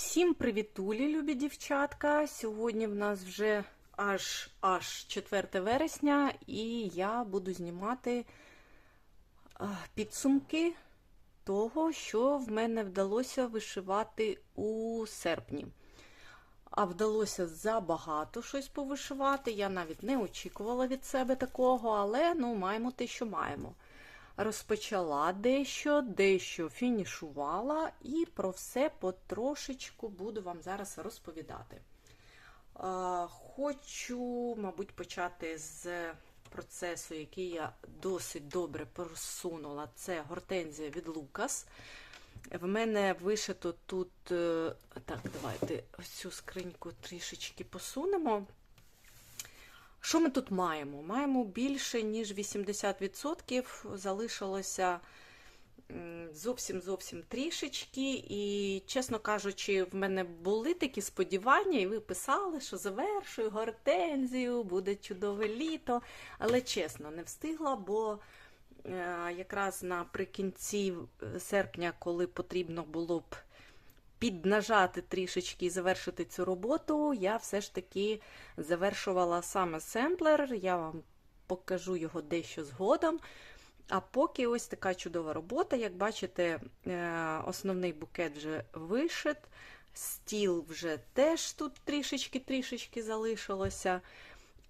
Всім привітулі, любі дівчатка! Сьогодні в нас вже аж аж 4 вересня, і я буду знімати підсумки того, що в мене вдалося вишивати у серпні. А вдалося забагато щось повишивати. Я навіть не очікувала від себе такого, але ну, маємо те, що маємо. Розпочала дещо, дещо фінішувала, і про все потрошечку буду вам зараз розповідати. Хочу, мабуть, почати з процесу, який я досить добре просунула. Це гортензія від Лукас. В мене вишито тут, е, так, давайте ось цю скриньку трішечки посунемо. Що ми тут маємо? Маємо більше, ніж 80%. Залишилося зовсім-зовсім трішечки. І, чесно кажучи, в мене були такі сподівання, і ви писали, що завершую гортензію, буде чудове літо. Але чесно, не встигла, бо е, якраз наприкінці серпня, коли потрібно було б піднажати трішечки і завершити цю роботу, я все ж таки завершувала саме семплер. Я вам покажу його дещо згодом. А поки ось така чудова робота. Як бачите, е, основний букет вже вишит, стіл вже теж тут трішечки-трішечки залишилося.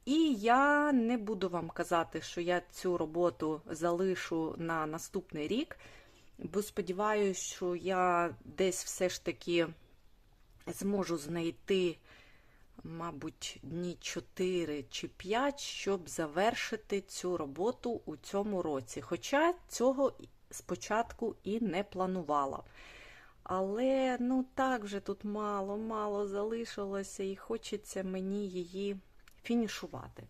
І я не буду вам казати, що я цю роботу залишу на наступний рік бо сподіваюся, що я десь все ж таки зможу знайти, мабуть, дні 4 чи 5, щоб завершити цю роботу у цьому році. Хоча цього спочатку і не планувала. Але, ну так вже тут мало-мало залишилося, і хочеться мені її фінішувати.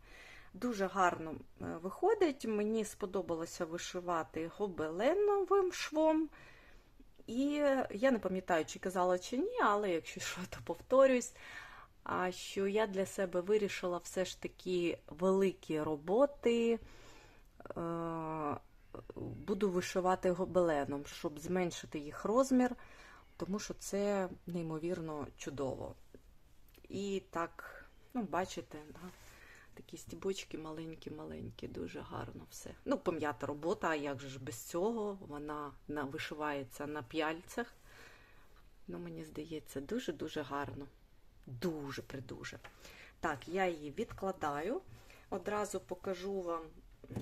Дуже гарно е, виходить. Мені сподобалося вишивати гобеленовим швом. І я не пам'ятаю, чи казала, чи ні, але якщо що, то повторюсь. А що я для себе вирішила все ж таки великі роботи е, буду вишивати гобеленом, щоб зменшити їх розмір, тому що це неймовірно чудово. І так, ну, бачите, да, Такі стібочки маленькі-маленькі, дуже гарно все. Ну, пом'ята робота, а як же ж без цього? Вона на, вишивається на п'яльцях. Ну, Мені здається, дуже-дуже гарно. Дуже-придуже. Так, я її відкладаю. Одразу покажу вам,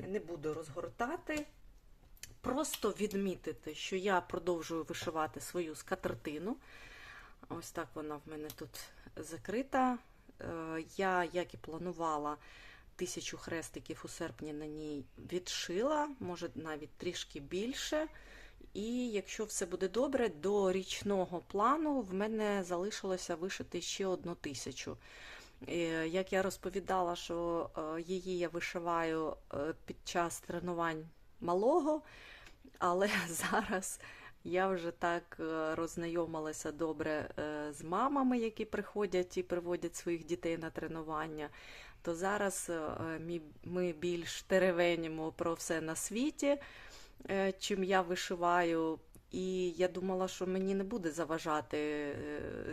не буду розгортати. Просто відмітити, що я продовжую вишивати свою скатертину. Ось так вона в мене тут закрита. Е, я, як і планувала, тисячу хрестиків у серпні на ній відшила, може навіть трішки більше. І якщо все буде добре, до річного плану в мене залишилося вишити ще одну тисячу. Е, як я розповідала, що е, її я вишиваю під час тренувань малого, але зараз я вже так е, роззнайомилася добре е, з мамами, які приходять і приводять своїх дітей на тренування. То зараз е, ми більш теревенімо про все на світі, чим я вишиваю. І я думала, що мені не буде заважати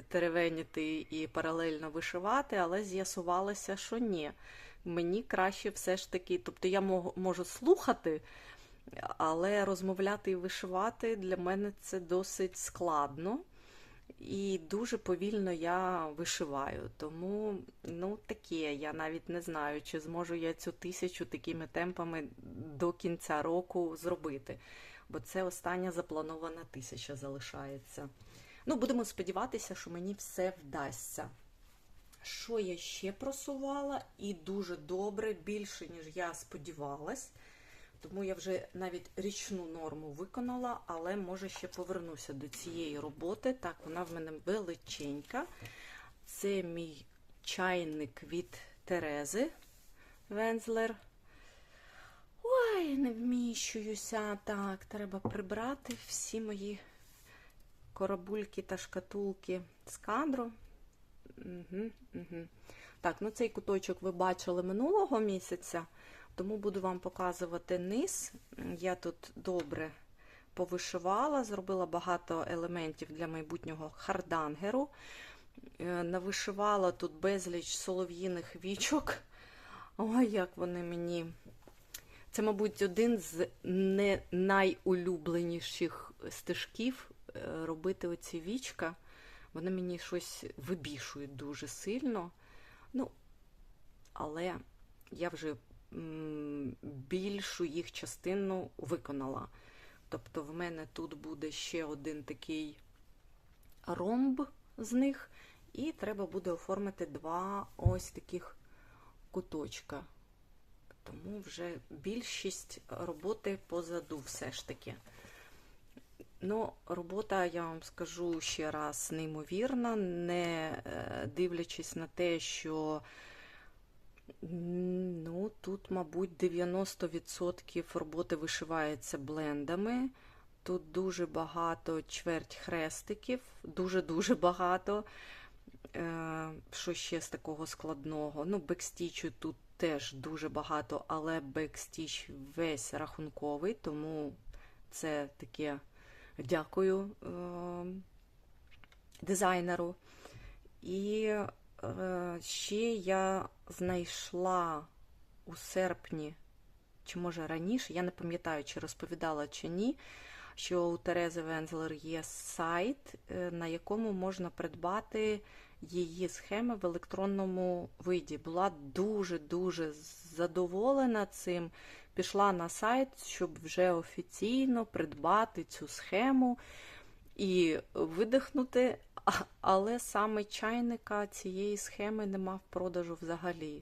теревеніти і паралельно вишивати, але з'ясувалося, що ні. Мені краще все ж таки, тобто я можу слухати але розмовляти і вишивати для мене це досить складно. І дуже повільно я вишиваю. Тому, ну, таке, я навіть не знаю, чи зможу я цю тисячу такими темпами до кінця року зробити. Бо це остання запланована тисяча залишається. Ну, будемо сподіватися, що мені все вдасться. Що я ще просувала, і дуже добре, більше, ніж я сподівалась. Тому я вже навіть річну норму виконала, але може ще повернуся до цієї роботи. Так, вона в мене величенька. Це мій чайник від Терези Вензлер. Ой, не вміщуюся. Так, треба прибрати всі мої корабульки та шкатулки з кадру. Угу, угу. Так, ну цей куточок ви бачили минулого місяця. Тому буду вам показувати низ. Я тут добре повишивала, зробила багато елементів для майбутнього хардангеру. Е, Навишивала тут безліч солов'їних вічок. Ой, як вони мені. Це, мабуть, один з не найулюбленіших стежків е, робити оці вічка. Вони мені щось вибішують дуже сильно. Ну, але я вже більшу їх частину виконала. Тобто, в мене тут буде ще один такий ромб з них, і треба буде оформити два ось таких куточка. Тому вже більшість роботи позаду все ж таки. Ну, робота, я вам скажу ще раз, неймовірна, не е, дивлячись на те, що ну, тут, мабуть, 90% роботи вишивається блендами. Тут дуже багато чверть хрестиків, дуже-дуже багато. Е, Що ще з такого складного? Ну, бекстічу тут теж дуже багато, але бекстіч весь рахунковий, тому це таке дякую е, дизайнеру. І ще я знайшла у серпні, чи може раніше, я не пам'ятаю, чи розповідала чи ні, що у Терези Вензлер є сайт, е, на якому можна придбати її схеми в електронному виді. Була дуже-дуже задоволена цим. Пішла на сайт, щоб вже офіційно придбати цю схему і видихнути, але саме чайника цієї схеми нема в продажу взагалі.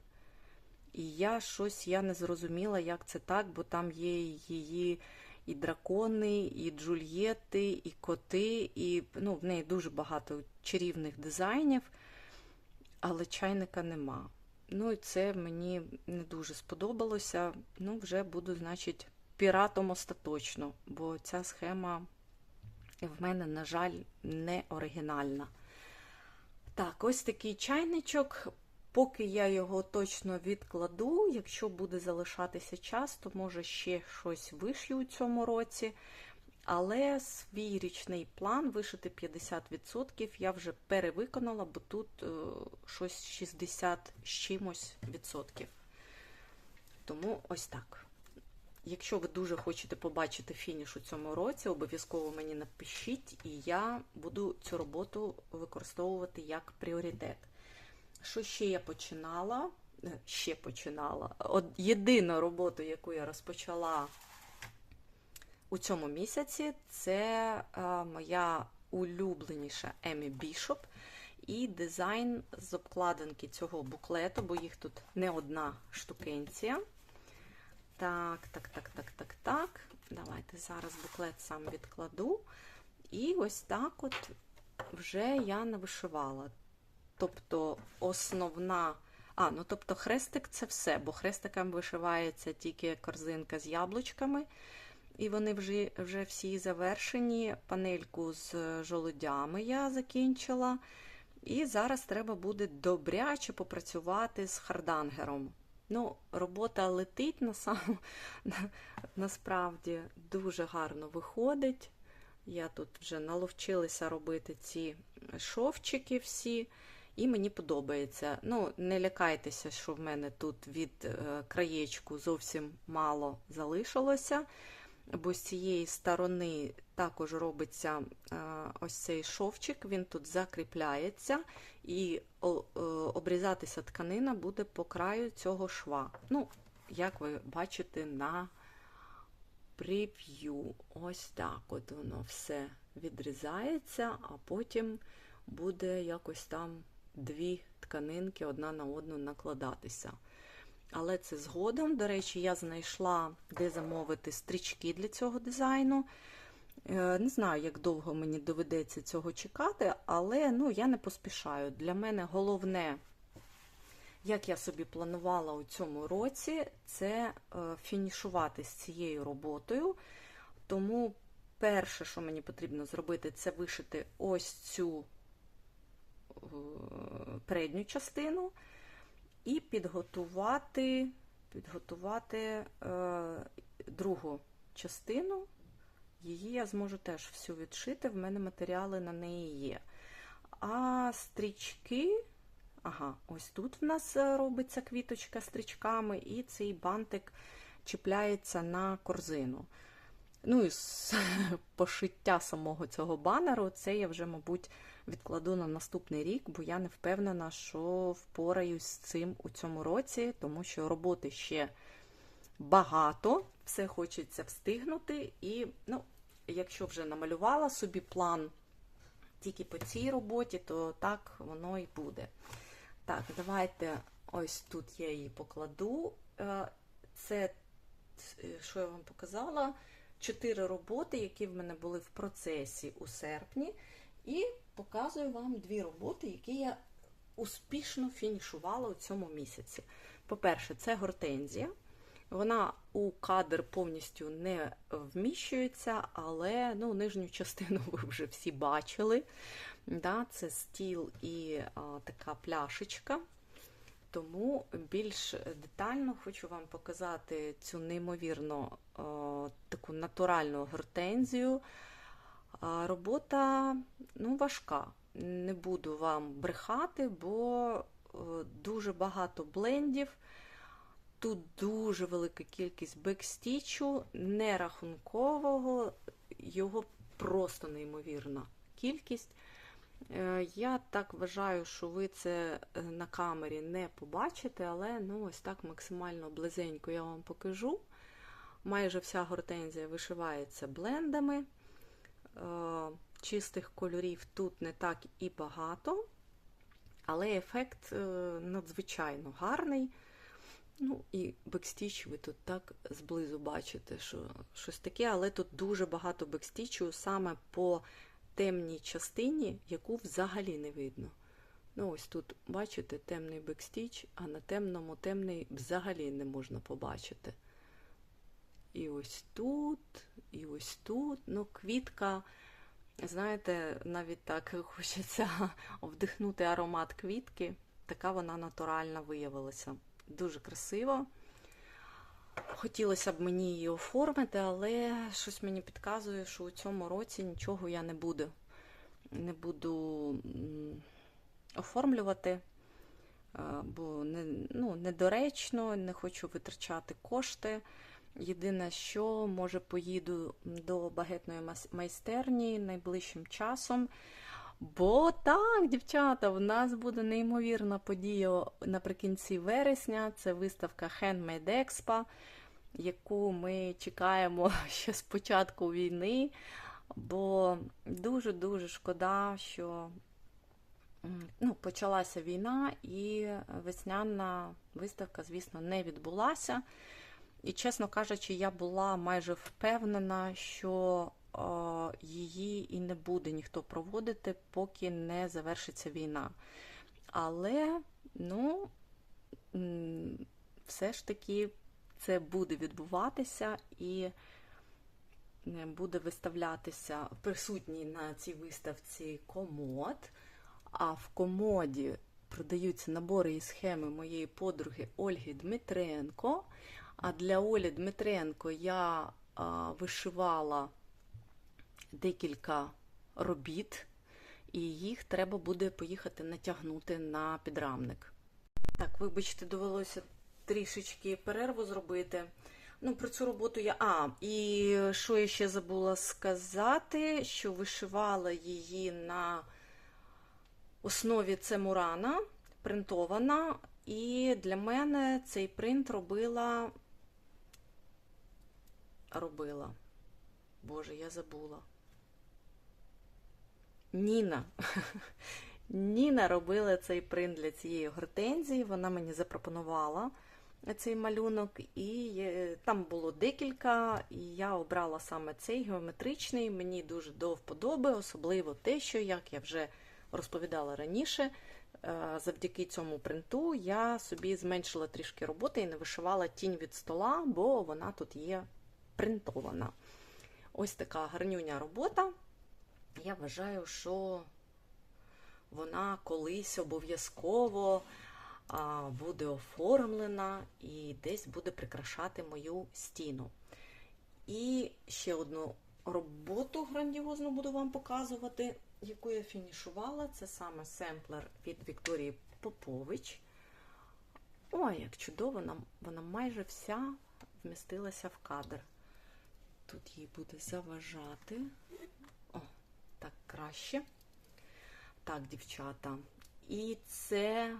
І я щось я не зрозуміла, як це так, бо там є її і дракони, і джульєти, і коти, і ну, в неї дуже багато чарівних дизайнів, але чайника нема. Ну і це мені не дуже сподобалося. Ну, вже буду, значить, піратом остаточно, бо ця схема в мене, на жаль, не оригінальна. Так, ось такий чайничок. Поки я його точно відкладу, якщо буде залишатися час, то може ще щось вишью у цьому році. Але свій річний план вишити 50% я вже перевиконала, бо тут е, щось 60 з чимось відсотків. Тому ось так. Якщо ви дуже хочете побачити фініш у цьому році, обов'язково мені напишіть, і я буду цю роботу використовувати як пріоритет. Що ще я починала? Е, Ще починала. От єдину роботу, яку я розпочала у цьому місяці, це е, моя улюбленіша Емі Бішоп і дизайн з обкладинки цього буклету, бо їх тут не одна штукенція. Так, так, так, так, так, так. Давайте зараз буклет сам відкладу. І ось так от вже я навишивала. Тобто основна. А, ну тобто хрестик це все, бо хрестиком вишивається тільки корзинка з яблучками, і вони вже, вже всі завершені. Панельку з жолудями я закінчила. І зараз треба буде добряче попрацювати з хардангером. Ну, робота летить на сам, насправді дуже гарно виходить. Я тут вже наловчилася робити ці шовчики всі, і мені подобається. Ну, не лякайтеся, що в мене тут від е, краєчку зовсім мало залишилося, бо з цієї сторони також робиться е, ось цей шовчик, він тут закріпляється, і е, обрізатися тканина буде по краю цього шва. Ну, як ви бачите на прев'ю. Ось так от воно все відрізається, а потім буде якось там дві тканинки одна на одну накладатися. Але це згодом, до речі, я знайшла, де замовити стрічки для цього дизайну. Е, Не знаю, як довго мені доведеться цього чекати, але ну, я не поспішаю. Для мене головне, як я собі планувала у цьому році, це е, фінішувати з цією роботою. Тому перше, що мені потрібно зробити, це вишити ось цю е, передню частину і підготувати, підготувати е, другу частину. Її я зможу теж всю відшити, в мене матеріали на неї є. А стрічки, ага, ось тут в нас е, робиться квіточка стрічками, і цей бантик чіпляється на корзину. Ну і з пошиття самого цього банеру, це я вже, мабуть, відкладу на наступний рік, бо я не впевнена, що впораюсь з цим у цьому році, тому що роботи ще багато, все хочеться встигнути. І, ну, якщо вже намалювала собі план тільки по цій роботі, то так воно і буде. Так, давайте ось тут я її покладу. Е, Це, е, що я вам показала, чотири роботи, які в мене були в процесі у серпні. І показую вам дві роботи, які я успішно фінішувала у цьому місяці. По-перше, це гортензія. Вона у кадр повністю не вміщується, але ну, нижню частину ви вже всі бачили. Да, Це стіл і а, така пляшечка. Тому більш детально хочу вам показати цю неймовірно а, таку натуральну гортензію. А, робота ну, важка. Не буду вам брехати, бо е, дуже багато блендів. Тут дуже велика кількість бекстічу, нерахункового, його просто неймовірна кількість. Е, Я так вважаю, що ви це е, на камері не побачите, але ну, ось так максимально близенько я вам покажу. Майже вся гортензія вишивається блендами. Е, Чистих кольорів тут не так і багато, але ефект надзвичайно гарний. Ну, і бекстіч ви тут так зблизу бачите, що щось таке, але тут дуже багато бекстічу саме по темній частині, яку взагалі не видно. Ну, ось тут, бачите, темний бекстіч, а на темному темний взагалі не можна побачити. І ось тут, і ось тут. Ну, квітка, знаєте, навіть так хочеться вдихнути аромат квітки. Така вона натуральна виявилася. Дуже красиво. Хотілося б мені її оформити, але щось мені підказує, що у цьому році нічого я не буду. Не буду оформлювати, бо не, ну, недоречно, не хочу витрачати кошти. Єдине, що може поїду до багетної майстерні найближчим часом. Бо так, дівчата, в нас буде неймовірна подія наприкінці вересня. Це виставка Handmade Expo, яку ми чекаємо ще з початку війни. Бо дуже-дуже шкода, що ну, почалася війна, і весняна виставка, звісно, не відбулася. І, чесно кажучи, я була майже впевнена, що її і не буде ніхто проводити, поки не завершиться війна. Але, ну, все ж таки це буде відбуватися і е, буде виставлятися присутній на цій виставці комод, а в комоді продаються набори і схеми моєї подруги Ольги Дмитренко. А для Олі Дмитренко я а, вишивала декілька робіт, і їх треба буде поїхати натягнути на підрамник. Так, вибачте, довелося трішечки перерву зробити. Ну, Про цю роботу я. А, і що я ще забула сказати, що вишивала її на основі цемурана, принтована, і для мене цей принт робила. Робила. Боже, я забула. Ніна. Ніна робила цей принт для цієї гортензії, вона мені запропонувала цей малюнок, і там було декілька, і я обрала саме цей геометричний, мені дуже до вподоби, особливо те, що, як я вже розповідала раніше, е, завдяки цьому принту я собі зменшила трішки роботи і не вишивала тінь від стола, бо вона тут є принтована. Ось така гарнюня робота. Я вважаю, що вона колись обов'язково буде оформлена і десь буде прикрашати мою стіну. І ще одну роботу грандіозну буду вам показувати, яку я фінішувала. Це саме семплер від Вікторії Попович. Ой, як чудово, вона, майже вся вмістилася в кадр. Тут їй буде заважати. О, так краще. Так, дівчата. І це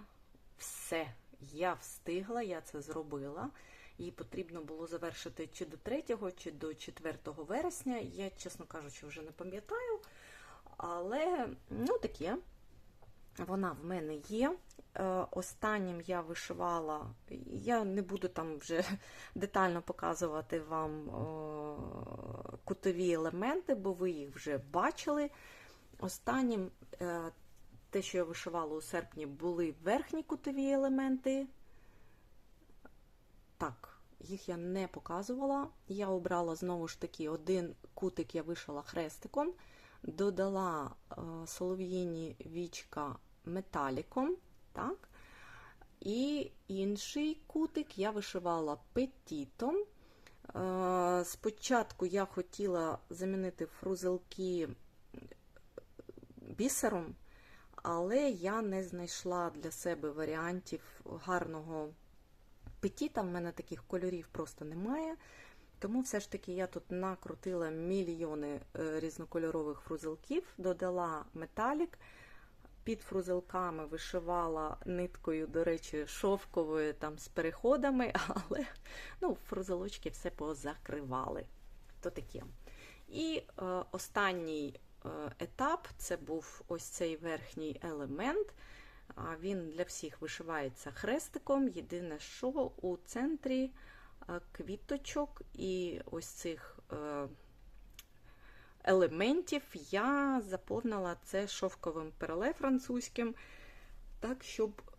все. Я встигла, я це зробила. Їй потрібно було завершити чи до 3, чи до 4 вересня. Я, чесно кажучи, вже не пам'ятаю. Але, ну, таке. Вона в мене є. Е, Останнім я вишивала, я не буду там вже детально показувати вам кутові елементи, бо ви їх вже бачили. Останнім, е, те, що я вишивала у серпні, були верхні кутові елементи. Так, їх я не показувала. Я обрала знову ж таки один кутик, я вишила хрестиком, додала е, солов'їні вічка металіком. Так? І інший кутик я вишивала петітом. Е, Спочатку я хотіла замінити фрузелки бісером, але я не знайшла для себе варіантів гарного петіта. В мене таких кольорів просто немає. Тому все ж таки я тут накрутила мільйони е, різнокольорових фрузелків, додала металік. Під фрузелками вишивала ниткою, до речі, шовковою там з переходами, але ну, фрузелочки все позакривали. То таке. І е, останній е, етап це був ось цей верхній елемент. Він для всіх вишивається хрестиком. Єдине, що у центрі е, квіточок і ось цих. Е, елементів я заповнила це шовковим переле французьким, так, щоб е,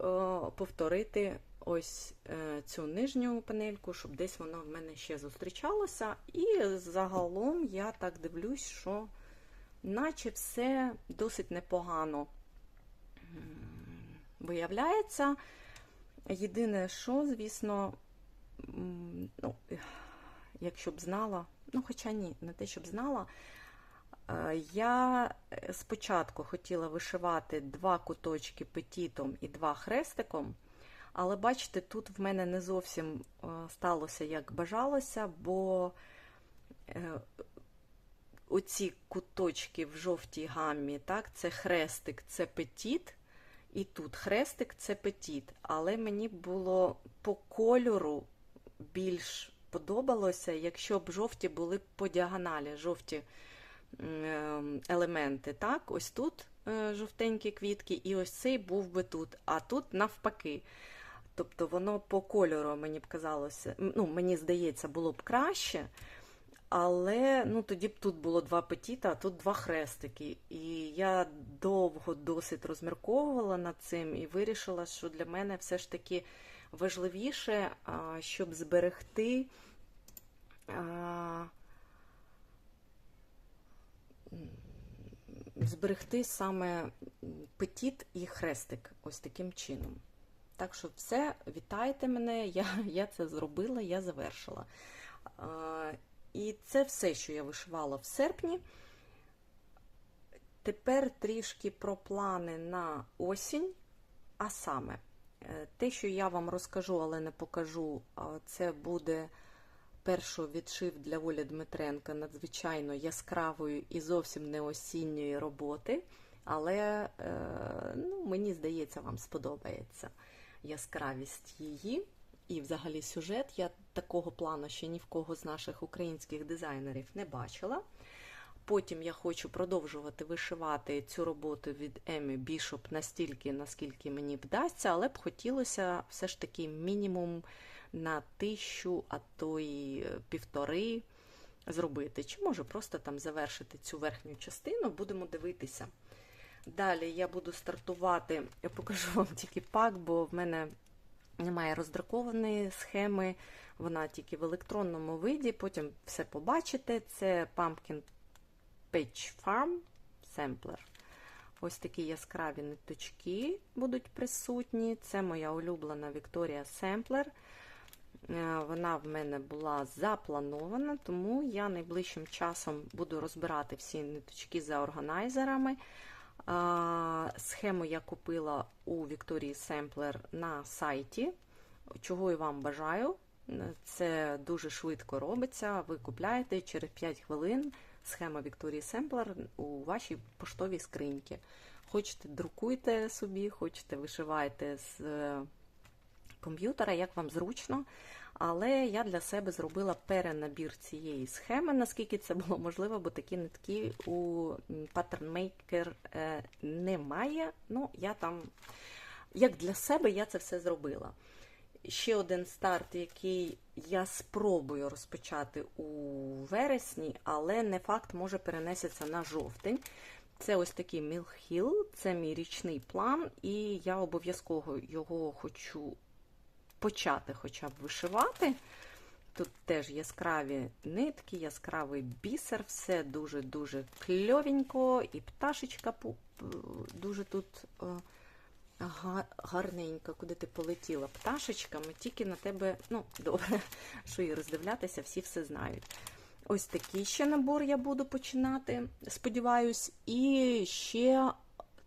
повторити ось е, цю нижню панельку, щоб десь воно в мене ще зустрічалося. І загалом я так дивлюсь, що наче все досить непогано виявляється. Єдине, що, звісно, ну, якщо б знала, ну, хоча ні, не те, щоб знала, я спочатку хотіла вишивати два куточки петітом і два хрестиком, але бачите, тут в мене не зовсім сталося, як бажалося, бо е, оці куточки в жовтій гаммі, так, це хрестик, це петіт, і тут хрестик це петіт. Але мені було по кольору більш подобалося, якщо б жовті були по діагоналі, жовті елементи. Так, Ось тут е, жовтенькі квітки, і ось цей був би тут, а тут навпаки. Тобто воно по кольору, мені б казалося, ну, мені здається, було б краще. Але ну, тоді б тут було два петіта, а тут два хрестики. І я довго досить розмірковувала над цим і вирішила, що для мене все ж таки важливіше, щоб зберегти зберегти саме петіт і хрестик ось таким чином. Так що все, вітайте мене, я я це зробила, я завершила. А, І це все, що я вишивала в серпні. Тепер трішки про плани на осінь, а саме, е, те, що я вам розкажу, але не покажу, це буде першу відшив для Волі Дмитренка надзвичайно яскравої і зовсім не осінньої роботи. Але е, ну, мені здається, вам сподобається яскравість її. І, взагалі, сюжет. Я такого плану ще ні в кого з наших українських дизайнерів не бачила. Потім я хочу продовжувати вишивати цю роботу від Емі Бішоп настільки, наскільки мені вдасться, але б хотілося все ж таки мінімум на тисячу, а то й е, півтори зробити. Чи може просто там завершити цю верхню частину, будемо дивитися. Далі я буду стартувати, я покажу вам тільки пак, бо в мене немає роздракованої схеми, вона тільки в електронному виді, потім все побачите. Це Pumpkin Page Farm Sampler. Ось такі яскраві ниточки будуть присутні. Це моя улюблена Victoria Sampler. Е, Вона в мене була запланована, тому я найближчим часом буду розбирати всі ниточки за органайзерами. Схему я купила у Вікторії Семплер на сайті, чого і вам бажаю. Це дуже швидко робиться. Ви купляєте через 5 хвилин схема Вікторії Семплер у вашій поштовій скриньці. Хочете, друкуйте собі, хочете, вишивайте з е, комп'ютера, як вам зручно. Але я для себе зробила перенабір цієї схеми, наскільки це було можливо, бо такі нитки у Pattern Maker е, немає. Ну, я там, як для себе, я це все зробила. Ще один старт, який я спробую розпочати у вересні, але не факт може перенесеться на жовтень. Це ось такий Hill, це мій річний план, і я обов'язково його хочу почати хоча б вишивати. Тут теж яскраві нитки, яскравий бісер, все дуже-дуже кльовенько, і пташечка дуже тут гарненька, куди ти полетіла. Пташечка, ми тільки на тебе, ну, добре, що і роздивлятися, всі все знають. Ось такий ще набор я буду починати, сподіваюсь, і ще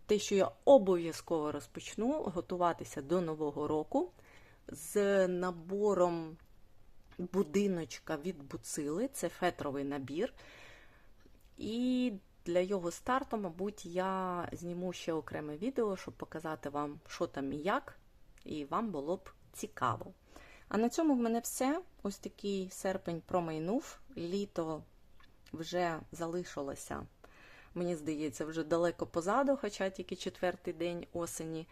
те, що я обов'язково розпочну готуватися до Нового року з набором будиночка від буцили, це фетровий набір. І для його старту, мабуть, я зніму ще окреме відео, щоб показати вам, що там і як, і вам було б цікаво. А на цьому в мене все. Ось такий серпень промайнув. Літо вже залишилося, мені здається, вже далеко позаду, хоча тільки четвертий день осені.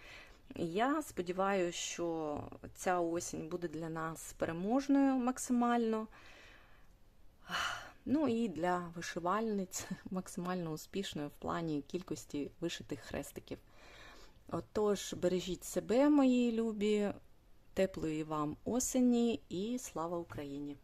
Я сподіваюся, що ця осінь буде для нас переможною максимально. Ну і для вишивальниць максимально успішною в плані кількості вишитих хрестиків. Отож, бережіть себе, мої любі, теплої вам осені і слава Україні!